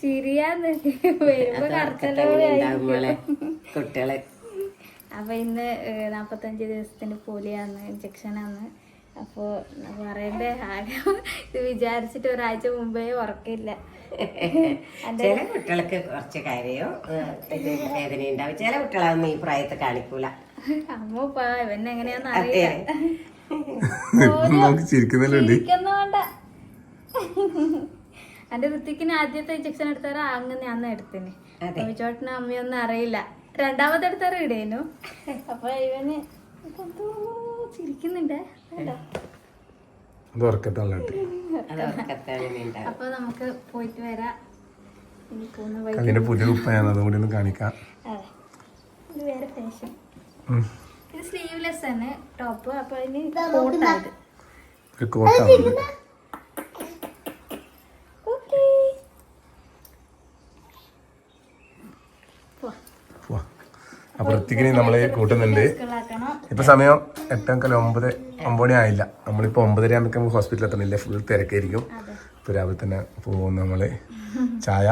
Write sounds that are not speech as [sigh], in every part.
ചിരിയാന്ന് വരുമ്പോ കറച്ചല്ലോ കുട്ടികളെ. അപ്പൊ ഇന്ന് നാപ്പത്തഞ്ച് ദിവസത്തിന്റെ പോലിയാന്ന് ഇഞ്ചക്ഷനാന്ന് അപ്പോ പറയണ്ടേ ആകെ ഇത് വിചാരിച്ചിട്ട് ഒരാഴ്ച മുമ്പേ ഉറക്കില്ല. ചില കുട്ടികൾക്ക് കുറച്ച് കാര്യയോ ഇത് വേദന ഉണ്ടാവും. ചില കുട്ടികളൊന്നും ഈ പ്രായത്തെ കാണിക്കൂല. അമ്മ ഇവന്നെങ്ങനെയാന്ന് അറിയാം എങ്ങനെയാന്ന് അറിയില്ല. [laughs] ചിരിക്കുന്നോണ്ട എന്റെ ഋത്തിക്കിന് ആദ്യത്തെ ഇഞ്ചക്ഷൻ എടുത്താറ അങ്ങനെ അന്ന് എടുത്തിന്. അതെ. അമ്മയൊന്നും അറിയില്ല. രണ്ടാമത്തെ എടുത്താറ ഇടേനു. അപ്പൊ ഇവന് ചിരിക്കുന്നുണ്ട്. അപ്പൊ നമുക്ക് പോയിട്ട് വരാം. അതിന്റെ പുതിയ ഉപ്പയാണ് അതും കൂടി ഒന്ന് കാണിക്കാം. വേറെ ഫാഷൻ. ഇത് സ്ലീവ്ലെസ് ആണ്. ടോപ്പ് അപ്പൊ അതിന് കോട്ടാണ് ഒരു കോട്ടാണ് ഓക്കേ പോവാ അപ്പൊ ഋത്തിക്കിനി നമ്മൾ കൂട്ടുന്നുണ്ട്. ഇപ്പൊ സമയം എട്ടേക്കാൽ ഒമ്പത് ഒമ്പത് ആയില്ല. നമ്മളിപ്പോ ഒമ്പതര ആകുമ്പോൾ നമുക്ക് ഹോസ്പിറ്റലിൽ എത്തണില്ല? ഫുൾ തിരക്കായിരിക്കും. അതെ ഇപ്പൊ രാവിലെ തന്നെ പോകും നമ്മൾ. ചായ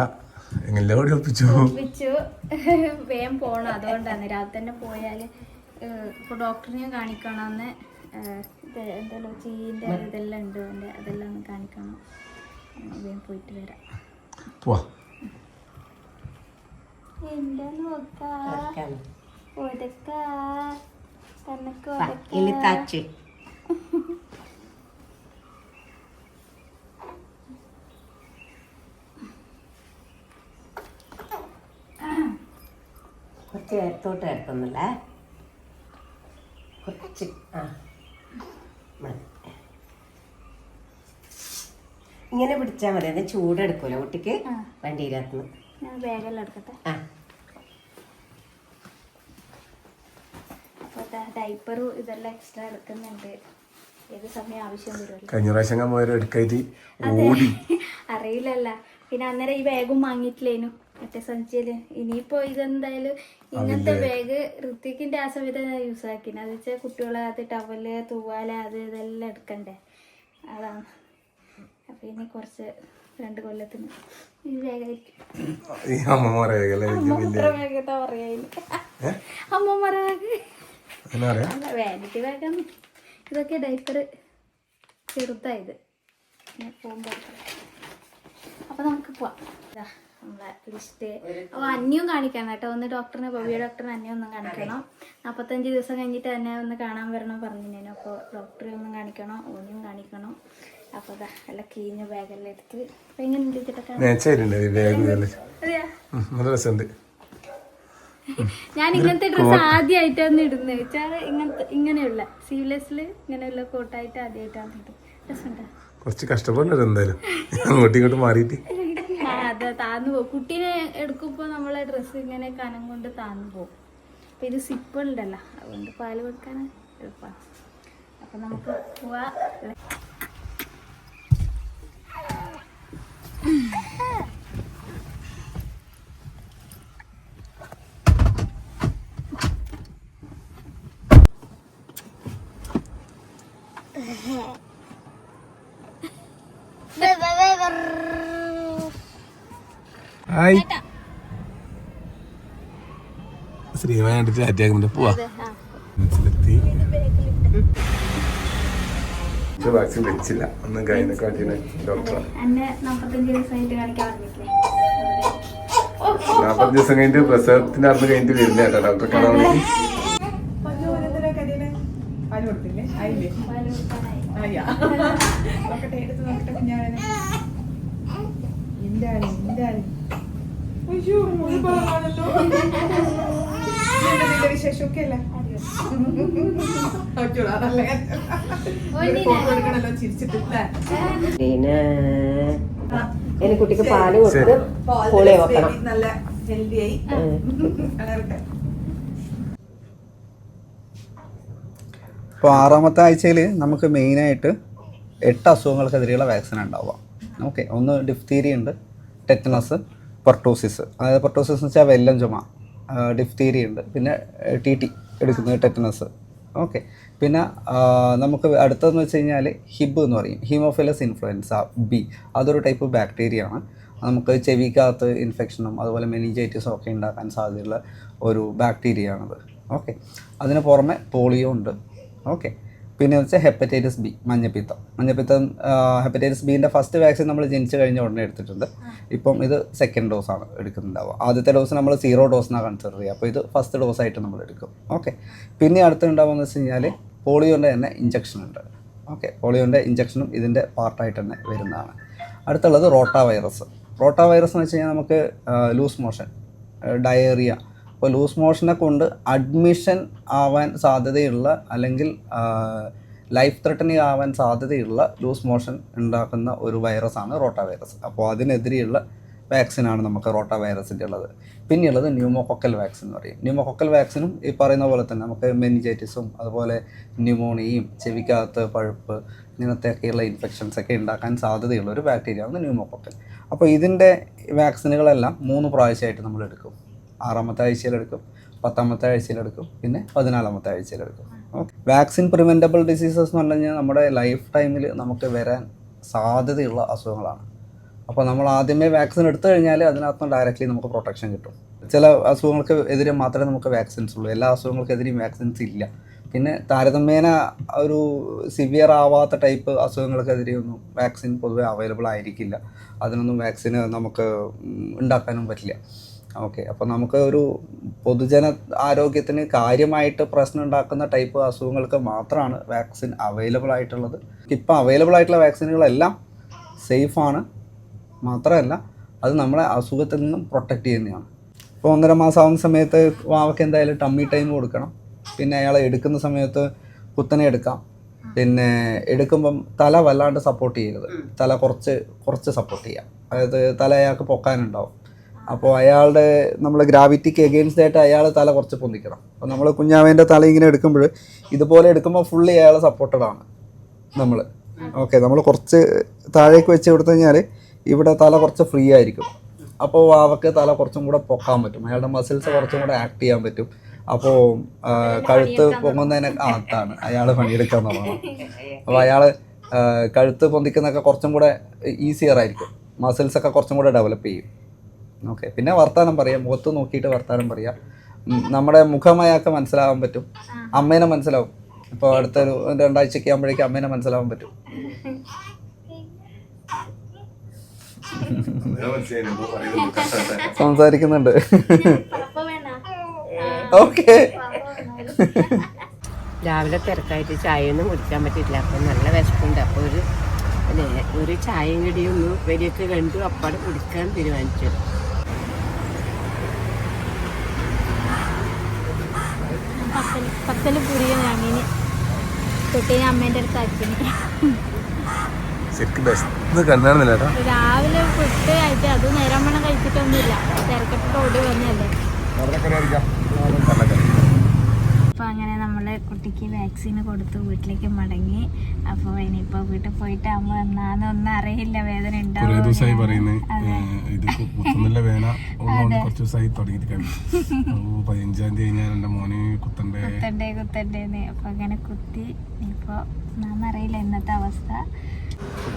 എങ്ങനെ ഓടി ഒപ്പിച്ചു. വെച്ചു വേഗം പോണം. അതുകൊണ്ടാണ് രാവിലെ തന്നെ പോയാൽ ഇപ്പൊ ഡോക്ടറിനെ കാണിക്കണമെന്ന് എന്തല്ലോ ചീന്റെ ഇതെല്ലാം ഉണ്ട് എന്റെ അതെല്ലാം ഒന്ന് കാണിക്കണം. വേഗം പോയിട്ട് വരാം. പോവാ. എന്താ നോക്കാ? വാ, ഇനി താച്ച് കുറച്ച് നേരത്തോട്ട് കിടക്കുന്നില്ല കുറച്ച് ആ. മതി. ഇങ്ങനെ പിടിച്ചാൽ മതി. അത് ചൂടെടുക്കൂല കുട്ടിക്ക്. വണ്ടിയിലാക്കുന്നു വേഗം എടുക്കട്ടെ? ആ അപ്പോൾ ഡൈപ്പറും ഇതെല്ലാം എക്സ്ട്രാ എടുക്കുന്നുണ്ട്. ഏത് സമയം ആവശ്യം വരുമല്ലോ കഴിഞ്ഞ പ്രാവശ്യം എടുക്കായിട്ട് ഓടി. [laughs] അറിയില്ലല്ല. പിന്നെ അന്നേരം ഈ ബാഗും വാങ്ങിയിട്ടില്ലേനു. മറ്റേ സഞ്ചിയിൽ ഇനിയിപ്പോ ഇതെന്തായാലും ഇങ്ങനത്തെ ബാഗ് ഋത്വിക്കിന്റെ ആ സമയത്ത് യൂസ് ആക്കിന്. അത് വെച്ചാൽ കുട്ടികളെ അത് ടവൽ തൂവാല അത് ഇതെല്ലാം എടുക്കണ്ടേ? അതാണ്. അപ്പൊ ഇനി കുറച്ച് രണ്ട് കൊല്ലത്തിന് ഈ ബാഗായിരിക്കും ഈ അമ്മമാരെ അമ്മമാരെ എന്നാ പറയാ? വാനിറ്റി ബാഗാണ് ഇതൊക്കെ ഡൈപ്പർ ചെറുതായത്. ഞാൻ പോകുമ്പോ എടുക്കാം. അപ്പൊ നമുക്ക് പോവാം. നമ്മളെ ലിസ്റ്റ് അപ്പൊ അന്യം കാണിക്കണം കേട്ടോ. ഒന്ന് ഡോക്ടറിനെ ബോബിയ ഡോക്ടറിനെ അന്യം ഒന്ന് കാണിക്കണം. നാപ്പത്തഞ്ച് ദിവസം കഴിഞ്ഞിട്ട് എന്നെ ഒന്ന് കാണാൻ വരണം പറഞ്ഞിരുന്നു അപ്പോൾ ഡോക്ടറെ ഒന്നും കാണിക്കണം. ഓനെയും കാണിക്കണം. അപ്പൊ ഇതാ നല്ല കീഞ്ഞ ബാഗെല്ലാം എടുത്ത്. അപ്പൊ എങ്ങനെ [laughs] ഞാൻ ഇങ്ങനത്തെ ഡ്രസ്സ് ആദ്യമായിട്ടാണ് ഇടുന്നത്. വെച്ചാൽ ഇങ്ങനത്തെ ഇങ്ങനെയുള്ള സീവ്ലെസ്സിൽ ഇങ്ങനെയുള്ള കോട്ടായിട്ട് ആദ്യമായിട്ടാണ് ഇടുന്നത്. കുറച്ച് കഷ്ടപ്പെടുന്നുണ്ട് എന്തായാലും. അങ്ങോട്ടും ഇങ്ങോട്ടും മാറിയിട്ട്. അതെ താന്നു പോകും. കുട്ടീനെ എടുക്കുമ്പോൾ നമ്മളെ ഡ്രസ് ഇങ്ങനെ കനം കൊണ്ട് താന്നു പോകും. അപ്പം ഇത് സിപ്പ് ഉണ്ടല്ല അതുകൊണ്ട് പാൽ കൊടുക്കാൻ എളുപ്പമാണ് അപ്പം നമുക്ക് പോവാ. ഹായ്. ശ്രീമ കണ്ടിട്ട് അറ്റാക്കുന്നുണ്ട് പോവാ. മനസ്സിലെത്തി. വാക്സിൻ വെച്ചില്ല അന്ന് കഴിഞ്ഞ കാട്ടിന് ഡോക്ടറാണ് നാപ്പത്തഞ്ച് ദിവസം കഴിഞ്ഞിട്ട് പ്രസവത്തിന്റെ അന്ന് കഴിഞ്ഞിട്ട് വരുന്ന ഡോക്ടർ ഡോക്ടറെ കാണാൻ വേണ്ടി പാൽ കൊടുത്തില്ലേ ആയില്ലേ പാൽ കൊടുക്കാനായി ആയാ നോക്കട്ടെ എടുത്ത് കുഞ്ഞാവനെ. എന്താണ് എന്താണ് നിന്റെ വിശേഷമൊക്കെ അല്ലേ? പിന്നെ എനിക്ക് കുട്ടിക്ക് പാൽ കൊടുത്ത് പുളി വെക്കണം. നല്ല ഹെൽത്തി ആയി. അപ്പോൾ ആറാമത്തെ ആഴ്ചയിൽ നമുക്ക് മെയിനായിട്ട് എട്ട് അസുഖങ്ങൾക്കെതിരെയുള്ള വാക്സിൻ ഉണ്ടാവുക. ഓക്കെ ഒന്ന് ഡിഫ്തീരിയ ഉണ്ട് ടെറ്റനസ് പെർട്ടോസിസ് അതായത് പെർട്ടോസിസ് എന്ന് വെച്ചാൽ വെല്ലം ചുമ. ഡിഫ്തീരിയ ഉണ്ട്. പിന്നെ ടി ടി എടുക്കുന്നത് ടെറ്റനസ് ഓക്കെ പിന്നെ നമുക്ക് അടുത്തതെന്ന് വെച്ച് കഴിഞ്ഞാൽ ഹിബ് എന്ന് പറയും. ഹീമോഫിലസ് ഇൻഫ്ലുവൻസ ബി അതൊരു ടൈപ്പ് ബാക്ടീരിയ ആണ്. നമുക്ക് ചെവിക്കകത്ത് ഇൻഫെക്ഷനും അതുപോലെ മെനിജൈറ്റിസും ഒക്കെ ഉണ്ടാക്കാൻ സാധ്യതയുള്ള ഒരു ബാക്ടീരിയ ആണത്. ഓക്കെ അതിന് പുറമെ പോളിയോ ഉണ്ട്. ഓക്കെ പിന്നെ വെച്ചാൽ ഹെപ്പറ്റൈറ്റിസ് ബി മഞ്ഞപ്പിത്തം. മഞ്ഞപ്പിത്തം ഹെപ്പറ്റൈറ്റിസ് ബീന്റെ ഫസ്റ്റ് വാക്സിൻ നമ്മൾ ജനിച്ചു കഴിഞ്ഞ ഉടനെ എടുത്തിട്ടുണ്ട്. ഇപ്പം ഇത് സെക്കൻഡ് ഡോസാണ് എടുക്കുന്നുണ്ടാവുക. ആദ്യത്തെ ഡോസ് നമ്മൾ സീറോ ഡോസിനാണ് കൺസിഡർ ചെയ്യുക. അപ്പോൾ ഇത് ഫസ്റ്റ് ഡോസായിട്ട് നമ്മൾ എടുക്കും. ഓക്കെ പിന്നെ അടുത്തുണ്ടാവുമെന്ന് വെച്ച് കഴിഞ്ഞാൽ പോളിയോന്റെ തന്നെ ഇഞ്ചക്ഷൻ ഉണ്ട്. ഓക്കെ പോളിയോന്റെ ഇഞ്ചക്ഷനും ഇതിന്റെ പാർട്ടായിട്ട് തന്നെ വരുന്നതാണ്. അടുത്തുള്ളത് റോട്ടാ വൈറസ് റോട്ടാ വൈറസ് എന്ന് വെച്ച് കഴിഞ്ഞാൽ നമുക്ക് ലൂസ് മോഷൻ ഡയേറിയ അപ്പോൾ ലൂസ് മോഷനെ കൊണ്ട് അഡ്മിഷൻ ആവാൻ സാധ്യതയുള്ള അല്ലെങ്കിൽ ലൈഫ് ത്രട്ടനിങ് ആവാൻ സാധ്യതയുള്ള ലൂസ് മോഷൻ ഉണ്ടാക്കുന്ന ഒരു വൈറസാണ് റോട്ടാ വൈറസ് അപ്പോൾ അതിനെതിരെയുള്ള വാക്സിനാണ് നമുക്ക് റോട്ടാ വൈറസിന്റെ ഉള്ളത്. പിന്നെയുള്ളത് ന്യൂമോകൊക്കൽ വാക്സിൻ എന്ന് പറയും. ന്യൂമോകൊക്കൽ വാക്സിനും ഈ പറയുന്ന പോലെ തന്നെ നമുക്ക് മെനിജൈറ്റിസും അതുപോലെ ന്യൂമോണിയയും ചെവിക്കകത്ത് പഴുപ്പ് ഇങ്ങനത്തെയൊക്കെയുള്ള ഇൻഫെക്ഷൻസ് ഒക്കെ ഉണ്ടാക്കാൻ സാധ്യതയുള്ള ഒരു ബാക്ടീരിയ ആണ് ന്യൂമോകൊക്കൽ. അപ്പോൾ ഇതിന്റെ വാക്സിനുകളെല്ലാം മൂന്ന് പ്രാവശ്യമായിട്ട് നമ്മൾ എടുക്കും. ആറാമത്തെ ആഴ്ചയിലെടുക്കും പത്താമത്തെ ആഴ്ചയിലെടുക്കും പിന്നെ പതിനാലാമത്തെ ആഴ്ചയിലെടുക്കും വാക്സിൻ പ്രിവെന്റബിൾ ഡിസീസസ് എന്ന് പറഞ്ഞു കഴിഞ്ഞാൽ നമ്മുടെ ലൈഫ് ടൈമിൽ നമുക്ക് വരാൻ സാധ്യതയുള്ള അസുഖങ്ങളാണ്. അപ്പോൾ നമ്മൾ ആദ്യമേ വാക്സിൻ എടുത്തു കഴിഞ്ഞാൽ അതിനകത്ത് ഡയറക്റ്റ്ലി നമുക്ക് പ്രൊട്ടക്ഷൻ കിട്ടും. ചില അസുഖങ്ങൾക്ക് എതിരെ മാത്രമേ നമുക്ക് വാക്സിൻസ് ഉള്ളൂ. എല്ലാ അസുഖങ്ങൾക്കെതിരെയും വാക്സിൻസ് ഇല്ല. പിന്നെ താരതമ്യേന ഒരു സിവിയർ ആവാത്ത ടൈപ്പ് അസുഖങ്ങൾക്കെതിരെയൊന്നും വാക്സിൻ പൊതുവെ അവൈലബിൾ ആയിരിക്കില്ല. അതിനൊന്നും വാക്സിന് നമുക്ക് ഉണ്ടാക്കാനും പറ്റില്ല. ഓക്കെ അപ്പോൾ നമുക്ക് ഒരു പൊതുജന ആരോഗ്യത്തിന് കാര്യമായിട്ട് പ്രശ്നം ഉണ്ടാക്കുന്ന ടൈപ്പ് അസുഖങ്ങൾക്ക് മാത്രമാണ് വാക്സിൻ അവൈലബിൾ ആയിട്ടുള്ളത്. ഇപ്പോൾ അവൈലബിൾ ആയിട്ടുള്ള വാക്സിനുകളെല്ലാം സേഫാണ് മാത്രമല്ല അത് നമ്മളെ അസുഖത്തിൽ നിന്നും പ്രൊട്ടക്റ്റ് ചെയ്യുന്നതാണ്. ഇപ്പോൾ ഒന്നര മാസം ആവുന്ന സമയത്ത് വാവയ്ക്ക് എന്തായാലും ടമ്മി ടൈം കൊടുക്കണം. പിന്നെ അയാളെ എടുക്കുന്ന സമയത്ത് കുത്തനെ എടുക്കാം. പിന്നെ എടുക്കുമ്പം തല വല്ലാണ്ട് സപ്പോർട്ട് ചെയ്യരുത്. തല കുറച്ച് കുറച്ച് സപ്പോർട്ട് ചെയ്യാം. അതായത് തല അയാൾക്ക് പൊക്കാനുണ്ടാവും. അപ്പോൾ അയാളുടെ നമ്മൾ ഗ്രാവിറ്റിക്ക് എഗെയിൻസ്റ്റ് ആയിട്ട് അയാൾ തല കുറച്ച് പൊന്തിക്കണം. അപ്പോൾ നമ്മൾ കുഞ്ഞാവേന്റെ തല ഇങ്ങനെ എടുക്കുമ്പോൾ ഇതുപോലെ എടുക്കുമ്പോൾ ഫുള്ളി അയാൾ സപ്പോർട്ടഡ് ആണ് നമ്മൾ ഓക്കെ നമ്മൾ കുറച്ച് താഴേക്ക് വെച്ച് കൊടുത്തു കഴിഞ്ഞാൽ ഇവിടെ തല കുറച്ച് ഫ്രീ ആയിരിക്കും. അപ്പോൾ വാവക്ക് തല കുറച്ചും കൂടെ പൊക്കാൻ പറ്റും. അയാളുടെ മസിൽസ് കുറച്ചും കൂടെ ആക്ട് ചെയ്യാൻ പറ്റും. അപ്പോൾ കഴുത്ത് പൊങ്ങുന്നതിനെ അതാണ്. അയാൾ പണിയെടുക്കാൻ തുടങ്ങണം അപ്പോൾ അയാൾ കഴുത്ത് പൊന്തിക്കുന്നതൊക്കെ കുറച്ചും കൂടെ ഈസിയർ ആയിരിക്കും. മസിൽസൊക്കെ കുറച്ചും കൂടെ ഡെവലപ്പ് ചെയ്യും. ഓക്കെ പിന്നെ വർത്താനം പറയാം. മുഖത്ത് നോക്കിയിട്ട് വർത്താനം പറയാം. നമ്മുടെ മുഖമായ അയാൾക്ക് മനസ്സിലാവാൻ പറ്റും. അമ്മേനെ മനസ്സിലാവും. ഇപ്പോൾ അടുത്തൊരു രണ്ടാഴ്ചയ്ക്ക് ആകുമ്പോഴേക്കും അമ്മേനെ മനസ്സിലാവാൻ പറ്റും. [laughs] സംസാരിക്കുന്നുണ്ട്. ഓക്കെ രാവിലെ തിരക്കായിട്ട് ചായയൊന്നും കുടിക്കാൻ പറ്റിയില്ല അപ്പം നല്ല വിശപ്പുണ്ട്. അപ്പോൾ ഒരു ഒരു ചായയും കടിയൊന്നും വരിയൊക്കെ കണ്ടു. അപ്പാടെ കുടിക്കാൻ തീരുമാനിച്ചു. പത്തൽ പുരിയും വാങ്ങിന് കുട്ടീനെ അമ്മേന്റെ അടുത്ത് ആക്കിന് രാവിലെ ഫുഡ് കഴിച്ച് അത് നേരം വേണം കഴിച്ചിട്ടൊന്നുമില്ല. തിരക്കിട്ട് ഓടി വന്നല്ലേ അപ്പോൾ അങ്ങനെ നമ്മൾ കുട്ടിക്ക് വാക്സിൻ കൊടുത്തു വീട്ടിലേക്ക് മടങ്ങി. അപ്പോൾ ഇനിയിപ്പോൾ വീട്ടിൽ പോയിട്ടാകുമ്പോൾ എന്നാന്നൊന്നും അറിയില്ല വേദന ദിവസമായി ഉണ്ടാവും പറയുന്നത് ഇത് കുത്തുന്നില്ല വേന [laughs] കുറച്ച് ദിവസമായി തുടങ്ങിയിട്ട് കഴിഞ്ഞു [laughs] ഓ പതിനഞ്ചാം തീയതി കഴിഞ്ഞാൽ എന്റെ മോന് കുത്തണ്ടേ. കുത്തണ്ടേ കുത്തണ്ടേന്ന്. അപ്പോൾ അങ്ങനെ കുത്തി ഇപ്പോൾ അറിയില്ല ഇന്നത്തെ അവസ്ഥ.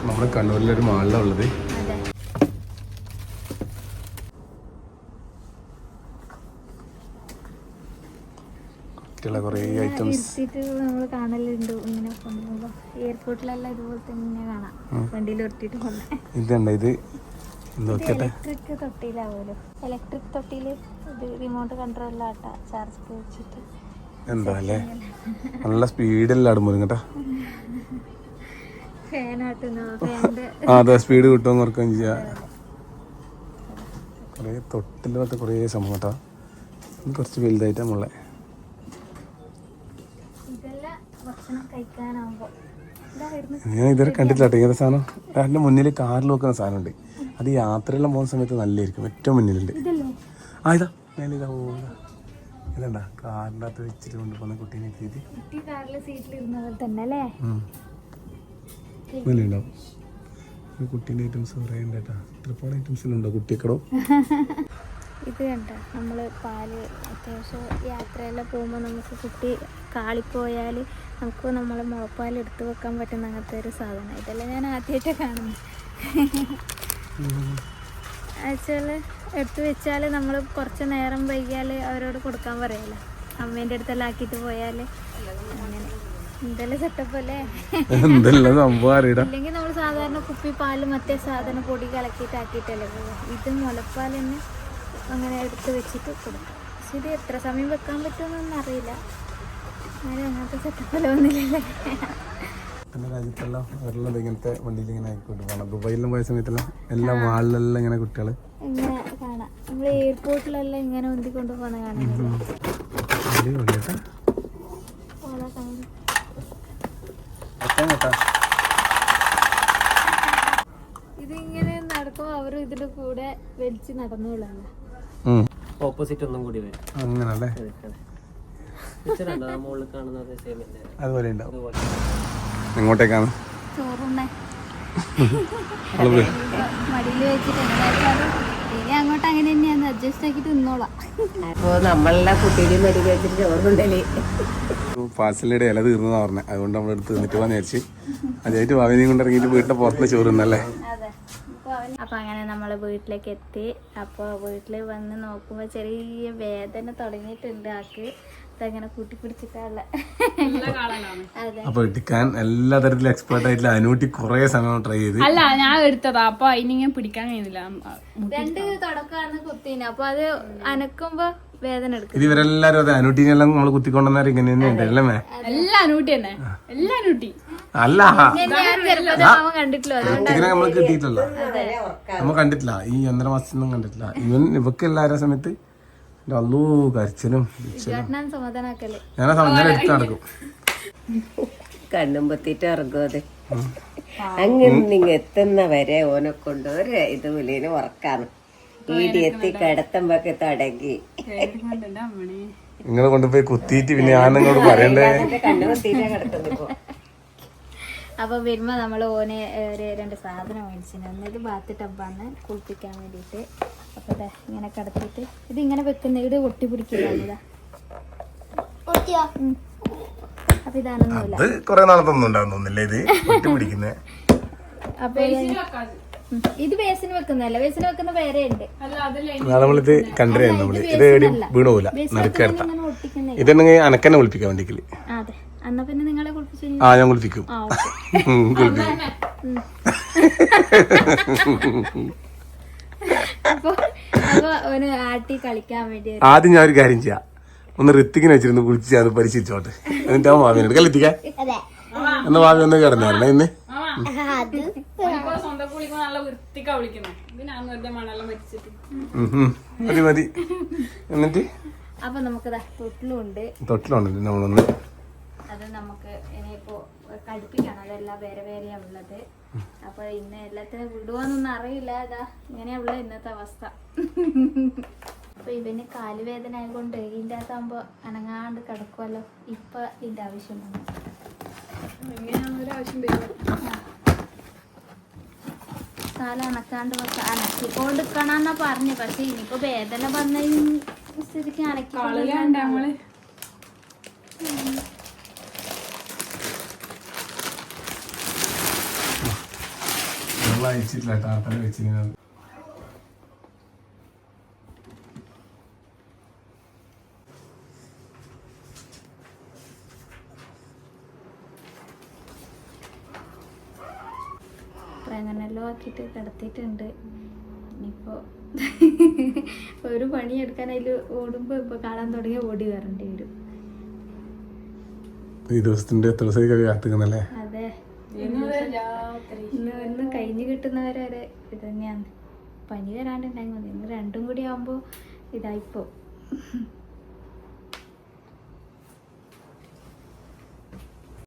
നമ്മുടെ കണ്ണൂരിലൊരു മാളിലാണ് ഉള്ളത്. കുട്ടികളെ കുറേ ഐറ്റംസ് ഇരുത്തിയിട്ട് നമ്മൾ കാണലുണ്ട്. ഇങ്ങനെ കൊണ്ടുപോകുമ്പോൾ എയർപോർട്ടിലെല്ലാം ഇതുപോലെ തന്നെ കാണാം. വണ്ടിയിൽ ഉരുട്ടിയിട്ട് കൊണ്ടേ? ഇതുണ്ട് ഇത് നോക്കട്ടെ ഇലക്ട്രിക് തൊട്ടിയിലാവുമല്ലോ ഇലക്ട്രിക് തൊട്ടിയിൽ ഇത് റിമോട്ട് കൺട്രോളിലാട്ട ചാർജ് വെച്ചിട്ട് എന്താ അല്ലേ? നല്ല [laughs] ആ അതെ സ്പീഡ് കിട്ടുമെന്ന് ഓർക്കുകയും ചെയ്യാം. കുറേ തൊട്ടില്ലാത്ത കുറേ സംഭവം കേട്ടോ. കുറച്ച് വലുതായിട്ടാ മുള്ളേ ഇതെല്ലാം ഭക്ഷണം കഴിക്കാനാവുമ്പോൾ ഇതാ വരുന്നത് ഞാൻ ഇതുവരെ കണ്ടിട്ടില്ല ഏത് ഇങ്ങനത്തെ സാധനം? എന്റെ മുന്നിൽ കാറിൽ വെക്കുന്ന സാധനമുണ്ട്. അത് യാത്രയെല്ലാം പോകുന്ന സമയത്ത് നല്ലതായിരിക്കും. ഏറ്റവും മുന്നിലുണ്ട്. ആ ഇതാ. ഞാനിതാ ഓ ഇതാ. ഇതണ്ടാ കാറിന്റെ അകത്ത് വെച്ചിട്ട് കൊണ്ടുപോകുന്ന കുട്ടീനെ ഉണ്ടാവും ഒരു കുട്ടീന്റെ ഐറ്റംസ് കുറേ ഉണ്ട് കേട്ടോ. ഇത്രത്തോളം ഐറ്റംസിലുണ്ടോ കുട്ടിക്കടോ [laughs] ഇത് കണ്ട? നമ്മൾ പാൽ അത്യാവശ്യം യാത്രയെല്ലാം പോകുമ്പോൾ നമുക്ക് കുട്ടി കാളിപ്പോയാൽ നമുക്ക് നമ്മളെ മുളപ്പാൽ എടുത്തു വെക്കാൻ പറ്റുന്ന അങ്ങനത്തെ ഒരു സാധനം. ഇതെല്ലാം ഞാൻ ആദ്യമായിട്ട് കാണുന്നു. വെച്ചാൽ എടുത്തു വെച്ചാൽ നമ്മൾ കുറച്ച് നേരം വൈകിയാൽ അവരോട് കൊടുക്കാൻ പറയല്ലോ. അമ്മേന്റെ അടുത്തെല്ലാം ആക്കിയിട്ട് പോയാൽ അങ്ങനെ. എന്തെല്ലാം സെറ്റപ്പല്ലേ അല്ലെങ്കിൽ എന്തെല്ലാം സംഭവം നമ്മൾ സാധാരണ കുപ്പി പാൽ മറ്റേ സാധനം പൊടി കലക്കിയിട്ട് ആക്കിയിട്ടല്ലേ പോകും ഇത് മുലപ്പാൽ തന്നെ അങ്ങനെ എടുത്ത് വെച്ചിട്ട് കൊടുക്കും. പക്ഷെ ഇത് എത്ര സമയം വെക്കാൻ പറ്റുമെന്നൊന്നും അറിയില്ല. പിന്നെ രാജ്യത്തെല്ലാം അവരെല്ലാം ഇങ്ങനത്തെ വണ്ടിയിൽ ഇങ്ങനെ ആയിക്കോട്ട് പോകണം ദുബായിലും പോയ സമയത്തെല്ലാം എല്ലാ മാളിലെല്ലാം ഇങ്ങനെ കുട്ടികൾ ഇങ്ങനെ കാണാം. നമ്മൾ എയർപോർട്ടിലെല്ലാം ഇങ്ങനെ കാണുന്നത് ഓളെ ഇതിങ്ങനെ നടക്കുമ്പോ അവർ ഇതിന്റെ കൂടെ വലിച്ച് നടന്നോളാം ഓപ്പോസിറ്റ് ഒന്നും കൂടി വരും. അങ്ങനല്ലേ? അതുപോലെ ഉണ്ടാവും. എങ്ങോട്ടേക്കാണ്? നമ്മളെ ഇല തീർന്നതാ പറഞ്ഞ. അതുകൊണ്ട് നമ്മൾ എടുത്ത് തിന്നിട്ട് പോകാൻ വിചാരിച്ച്. അതായിട്ട് ഭാവിനെയും കൊണ്ട് ഇറങ്ങിയിട്ട് വീട്ടിലെ പുറത്ത് ചോറ് തിന്നല്ലേ? അതെ. അപ്പൊ അങ്ങനെ നമ്മൾ വീട്ടിലേക്ക് എത്തി. അപ്പോൾ വീട്ടിൽ വന്ന് നോക്കുമ്പോൾ ചെറിയ വേദന തുടങ്ങിയിട്ടുണ്ട് ആക്ക് ഇതങ്ങനെ അപ്പൊ എടുക്കാൻ എല്ലാ തരത്തിലും എക്സ്പേർട്ട് ആയിട്ടില്ല അതിനൂട്ടി കുറെ സമയം ട്രൈ ചെയ്ത്. അല്ല ഞാൻ എടുത്തതാ. അപ്പൊ അതിനിങ്ങനെ പിടിക്കാൻ കഴിയുന്നില്ല. രണ്ട് തുടക്കമാണ് കുത്തിന്. അപ്പൊ അത് അനക്കുമ്പോ വേദന എടുക്കും. ഇത് ഇവരെല്ലാരും അതെ അനുട്ടീനെല്ലാം നമ്മൾ കുത്തിക്കൊണ്ടെന്നാ ഇങ്ങനെ തന്നെ ഉണ്ട് അല്ലേ മേ? എല്ലാ നൂട്ടി തന്നെ. എല്ലാ അനൂട്ടി. അല്ല. ഇതിനെ നമ്മൾ കിട്ടിയിട്ടില്ല. നമ്മൾ കണ്ടിട്ടില്ല. ഈ ഒന്നര മാസത്തിനൊന്നും കണ്ടിട്ടില്ല. ഇവൻ ഇവക്ക് എല്ലാവരുടെ സമയത്ത് അല്ലൂ സമാധാനാക്കല്ലേ? ഞാൻ സമയം എടുത്ത് നടക്കും. കണ്ണുമ്പത്തിട്ട് പൊത്തിയിട്ട് ഇറങ്ങും അത്. അങ്ങനെ നിങ്ങൾ എത്തുന്ന വരെ ഓനെ കൊണ്ട് ഒരു ഇതുപോലെ ഉറക്കാണ്. വീടി എത്തി കിടത്തുമ്പൊക്കെ തടങ്ങി. നിങ്ങൾ കൊണ്ടുപോയി കുത്തിയിട്ട് പിന്നെ ഞാൻ നിങ്ങളോട് പറയണ്ടേ? കണ്ണുമ്പത്തിട്ടാ കിടക്കുന്നത് ഇപ്പൊ. അപ്പൊ വരുമ്പോ നമ്മൾ ഓനെ ഒരു രണ്ട് സാധനം മേടിച്ചിട്ടുണ്ട് ഒന്ന് ഇത് ബാത്ത് ടബാണ് കുളിപ്പിക്കാൻ വേണ്ടിയിട്ട്. അപ്പൊ ഇതാ ഇങ്ങനെ കിടത്തിയിട്ട് ഇത് ഇങ്ങനെ വെക്കുന്ന ഇത് ഒട്ടി പിടിക്കില്ല ഇതാ ഉം. അപ്പൊ ഇതാണെന്നില്ല. കുറെ നാളത്തൊന്നും ഇത് പൊട്ടി പിടിക്കുന്നേ. അപ്പൊ. ഇത് ബേസിന് വെക്കുന്നല്ല ബേസിന് വെക്കുന്ന വേറെ ഉണ്ട്. നമ്മളിത് കണ്ടുവരുന്നു നമ്മൾ. ഇത് വീണ് അനക്കന്നെ കുളിപ്പിക്കാൻ വേണ്ടിക്കൽ. അതെ. എന്നാ പിന്നെ നിങ്ങളെ കുളിപ്പിച്ചു ആ ഞാൻ കുളിപ്പിക്കും. ആ ഓക്കെ. [laughs] കുളിപ്പിക്കും. [laughs] അപ്പൊ അപ്പൊ ഓന് ആട്ടി കളിക്കാൻ വേണ്ടി ആദ്യം ഞാൻ ഒരു കാര്യം ചെയ്യാം. ഒന്ന് ഋത്തിക്കിനെ വെച്ചിരുന്ന് കുളിച്ച് അത് പരിശീലിച്ചോട്ടെ. എന്നിട്ട് ആ ഭാവിനെ കല്ലെത്തിക്കാൻ എന്നാ ഭാവി ഒന്ന് കിടന്നായിരുന്നു ഇന്ന്. മതി മതി. എന്നിട്ട്? അപ്പൊ നമുക്ക് തൊട്ടിലുണ്ട്. തൊട്ടിലുണ്ട് നമ്മളൊന്ന്. അത് നമുക്ക് ഇനിയിപ്പോ കടുപ്പിക്കണം. അതെല്ലാം വേറെ വേറെയാ ഉള്ളത്. അപ്പൊ ഇന്ന് എല്ലാത്തിനും വിടുവാന്നൊന്നും അറിയില്ല. അതാ ഇങ്ങനെയാ ഉള്ള ഇന്നത്തെ അവസ്ഥ. അപ്പൊ ഇവന് കാലുവേദന ആയതുകൊണ്ട് ഇതിന്റെ അകത്താകുമ്പോ അനങ്ങാണ്ട് കിടക്കുമല്ലോ ഇപ്പൊ ഇതിന്റെ ആവശ്യം വന്നു. കാല അനക്കാണ്ട് അനക്കിക്കൊണ്ടിരിക്കണമെന്നാ പറഞ്ഞു. പക്ഷെ ഇനിയിപ്പോ വേദന വന്ന സ്ഥിതിക്ക് അനക്കി കളിയാണ്ട് നമ്മൾ നമ്മൾ അയച്ചിട്ടില്ല. ടാർപ്പല വെച്ചിങ്ങനെ. പ്രങ്ങനെല്ലോ ആക്കിയിട്ട് കിടത്തിയിട്ടുണ്ട്. ഇനിയിപ്പോ ഒരു പണി എടുക്കാൻ അതിൽ ഓടുമ്പോ ഇപ്പൊ കാണാൻ തുടങ്ങിയ ഓടി വരേണ്ടി വരും. ഈ ദിവസത്തിന്റെ എത്ര ദിവസത്തേക്ക് കാത്തിക്കുന്നല്ലേ? അതെ. കിട്ടുന്നവരെ വരെ ഇത് തന്നെയാണ്. പനി വരാണ്ടുണ്ടായി മതി. രണ്ടും കൂടി ആകുമ്പോൾ ഇതായിപ്പോ